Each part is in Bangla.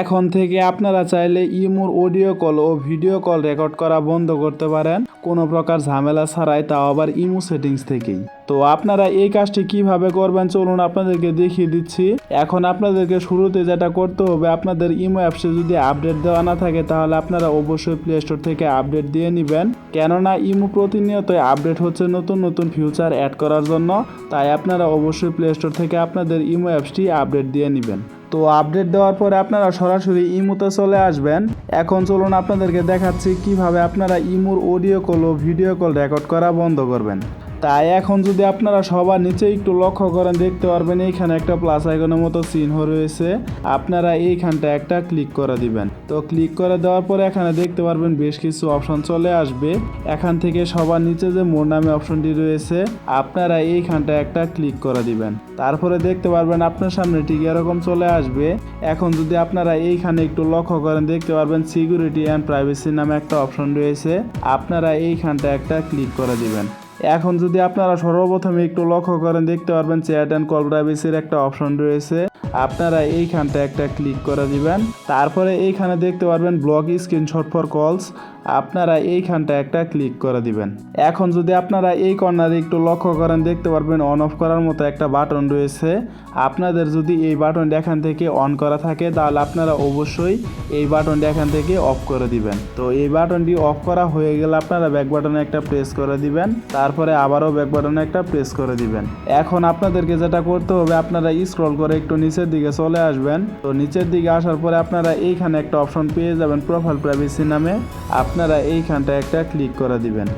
এখন থেকে আপনারা চাইলে ইমোর অডিও কল ও ভিডিও কল রেকর্ড করা বন্ধ করতে পারেন। কোনো প্রকার ঝামেলা ছাড়াই তাও আবার ইমো সেটিংস থেকেই। তো আপনারা এই কাজটি কীভাবে করবেন চলুন আপনাদেরকে দেখিয়ে দিচ্ছি। এখন আপনাদেরকে শুরুতে যেটা করতে হবে, আপনাদের ইমো অ্যাপসে যদি আপডেট দেওয়া না থাকে তাহলে আপনারা অবশ্যই প্লে স্টোর থেকে আপডেট দিয়ে নেবেন। কেননা ইমো প্রতিনিয়তই আপডেট হচ্ছে নতুন নতুন ফিউচার অ্যাড করার জন্য। তাই আপনারা অবশ্যই প্লে স্টোর থেকে আপনাদের ইমো অ্যাপসটি আপডেট দিয়ে নেবেন। তো আপডেট দেওয়ার পরে আপনারা সরাসরি ইমুতে চলে আসবেন। এখন চলুন আপনাদেরকে দেখাচ্ছি কীভাবে আপনারা ইমুর অডিও কল ও ভিডিও কল রেকর্ড করা বন্ধ করবেন। তাই এখন যদি আপনারা সবার নিচে একটু লক্ষ্য করেন, দেখতে পারবেন এইখানে একটা প্লাস আইকনের মতো চিহ্ন রয়েছে। আপনারা এইখানটা একটা ক্লিক করে দিবেন। তো ক্লিক করে দেওয়ার পরে এখানে দেখতে পারবেন বেশ কিছু অপশন চলে আসবে। এখান থেকে সবার নিচে যে মোর নামে অপশনটি রয়েছে, আপনারা এইখানটা একটা ক্লিক করে দিবেন। তারপরে দেখতে পারবেন আপনার সামনে ঠিক এরকম চলে আসবে। এখন যদি আপনারা এইখানে একটু লক্ষ্য করেন, দেখতে পারবেন সিকিউরিটি অ্যান্ড প্রাইভেসি নামে একটা অপশন রয়েছে। আপনারা এইখানটা একটা ক্লিক করে দিবেন। এখন যদি আপনারা সর্বপ্রথমে একটু লক্ষ্য করেন, দেখতে পারবেন চ্যাট অ্যান্ড কল প্রাইভেসির একটা অপশন রয়েছে। আপনারা এইখানটা একটা ক্লিক করে দিবেন। তারপরে এইখানে দেখতে পারবেন ব্লক স্ক্রিনশট ফর কলস আপনারা এইখানটা একটা ক্লিক করে দিবেন। এখন যদি আপনারা এই কর্নারে একটু লক্ষ্য করেন, দেখতে পারবেন অন অফ করার মতো একটা বাটন রয়েছে। আপনাদের যদি এই বাটনটা এখান থেকে অন করা থাকে, তাহলে আপনারা অবশ্যই এই বাটনটা এখান থেকে অফ করে দিবেন। তো এই বাটনটি অফ করা হয়ে গেলে আপনারা ব্যাক বাটনে একটা প্রেস করে দিবেন, তারপরে আবারও ব্যাক বাটনে একটা প্রেস করে দিবেন। এখন আপনাদেরকে যেটা করতে হবে, আপনারা স্ক্রল করে একটু নিচের দিকে চলে আসবেন। তো নিচের দিকে আসার পরে আপনারা এইখানে একটা অপশন পেয়ে যাবেন প্রোফাইল প্রাইভেসি নামে। আপনারা এইখানটা একটা ক্লিক করে দিবেন।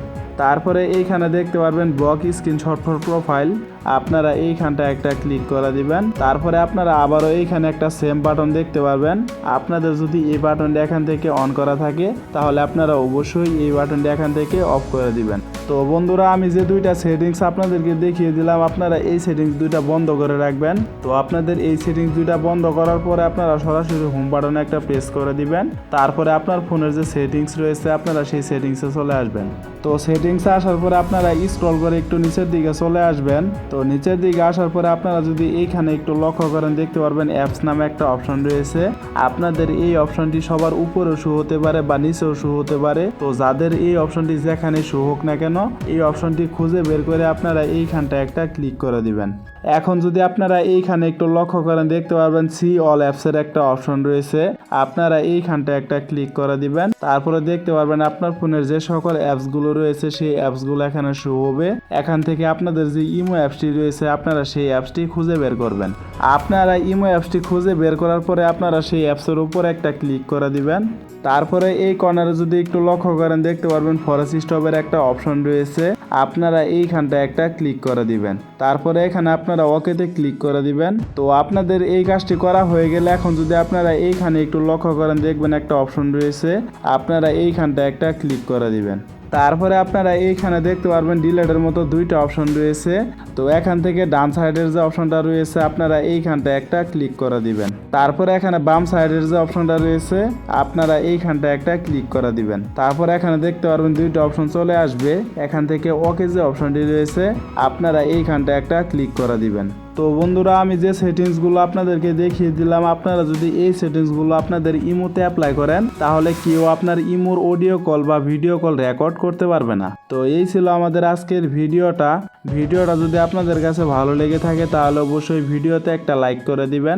তারপরে এইখানে দেখতে পারবেন ব্লক স্ক্রিনশট ফর প্রোফাইল। আপনারা এইখানটা একটা ক্লিক করে দিবেন। তারপরে আপনারা আবারও এইখানে একটা সেম বাটন দেখতে পারবেন। আপনাদের যদি এই বাটনটা এখান থেকে অন করা থাকে, তাহলে আপনারা অবশ্যই এই বাটনটা এখান থেকে অফ করে দিবেন। তো বন্ধুরা, আমি যে দুইটা সেটিংস আপনাদেরকে দেখিয়ে দিলাম, আপনারা এই সেটিংস দুইটা বন্ধ করে রাখবেন। তো আপনাদের এই সেটিংস দুইটা বন্ধ করার পরে আপনারা সরাসরি হোম বাটনে একটা প্রেস করে দিবেন। তারপরে আপনার ফোনের যে সেটিংস রয়েছে, আপনারা সেই সেটিংসে চলে আসবেন। তো সেটিংসে আসার পরে আপনারা স্ক্রল করে একটু নিচের দিকে চলে আসবেন। তো নিচের দিকে আসার পরে আপনারা যদি এইখানে একটু লক্ষ্য করেন, দেখতে পারবেন অ্যাপস নামে একটা অপশন রয়েছে। আপনাদের এই অপশনটি সবার উপরেও শো হতে পারে বা নিচেও শো হতে পারে। তো যাদের এই অপশনটি যেখানে শো হোক না কেন, এই অপশনটি খুঁজে বের করে আপনারা এইখানটা একটা ক্লিক করে দিবেন। এখন যদি আপনারা এইখানে একটু লক্ষ্য করেন, দেখতে পারবেন সি অল অ্যাপসের একটা অপশন রয়েছে। আপনারা এইখানটা একটা ক্লিক করে দিবেন। তারপরে দেখতে পারবেন আপনার ফোনের যে সকল অ্যাপসগুলো রয়েছে, সেই অ্যাপসগুলো এখানে শো হবে। এখান থেকে আপনাদের যে ইমো অ্যাপসটি রয়েছে, আপনারা সেই অ্যাপসটি খুঁজে বের করবেন। আপনারা ইমো অ্যাপসটি খুঁজে বের করার পরে আপনারা সেই অ্যাপসের উপর একটা ক্লিক করে দিবেন। তারপরে এই কর্নারে যদি একটু লক্ষ্য করেন, দেখতে পারবেন ফরেস্ট স্টপের একটা অপশন রয়েছে। আপনারা এইখানটা একটা ক্লিক করে দিবেন। তারপরে এখানে আপনারা ওকেতে ক্লিক করে দিবেন। তো আপনাদের এই কাজটি করা হয়ে গেলে এখন যদি আপনারা এইখানে একটু লক্ষ্য করেন, দেখবেন একটা অপশন রয়েছে। আপনারা এইখানটা একটা ক্লিক করে দিবেন। তারপরে আপনারা এইখানে দেখতে পারবেন ডিলেটের মতো দুইটা অপশন রয়েছে। তো এখান থেকে ডান সাইডের যে অপশনটা রয়েছে, আপনারা এইখানটা একটা ক্লিক করে দিবেন। তারপরে এখানে বাম সাইডের যে অপশনটা রয়েছে, আপনারা এইখানটা একটা ক্লিক করে দিবেন। তারপর এখানে দেখতে পারবেন দুইটা অপশন চলে আসবে। এখান থেকে ওকে যে অপশনটি রয়েছে, আপনারা এইখানটা একটা ক্লিক করে দিবেন। তো বন্ধুরা, আমি যে সেটিংসগুলো আপনাদেরকে দেখিয়ে দিলাম, আপনারা যদি এই সেটিংসগুলো আপনাদের ইমোতে অ্যাপ্লাই করেন, তাহলে কেউ আপনার ইমোর অডিও কল বা ভিডিও কল রেকর্ড করতে পারবে না। তো এই ছিল আমাদের আজকের ভিডিওটা। ভিডিওটা যদি আপনাদের কাছে ভালো লেগে থাকে, তাহলে অবশ্যই ভিডিওতে একটা লাইক করে দিবেন।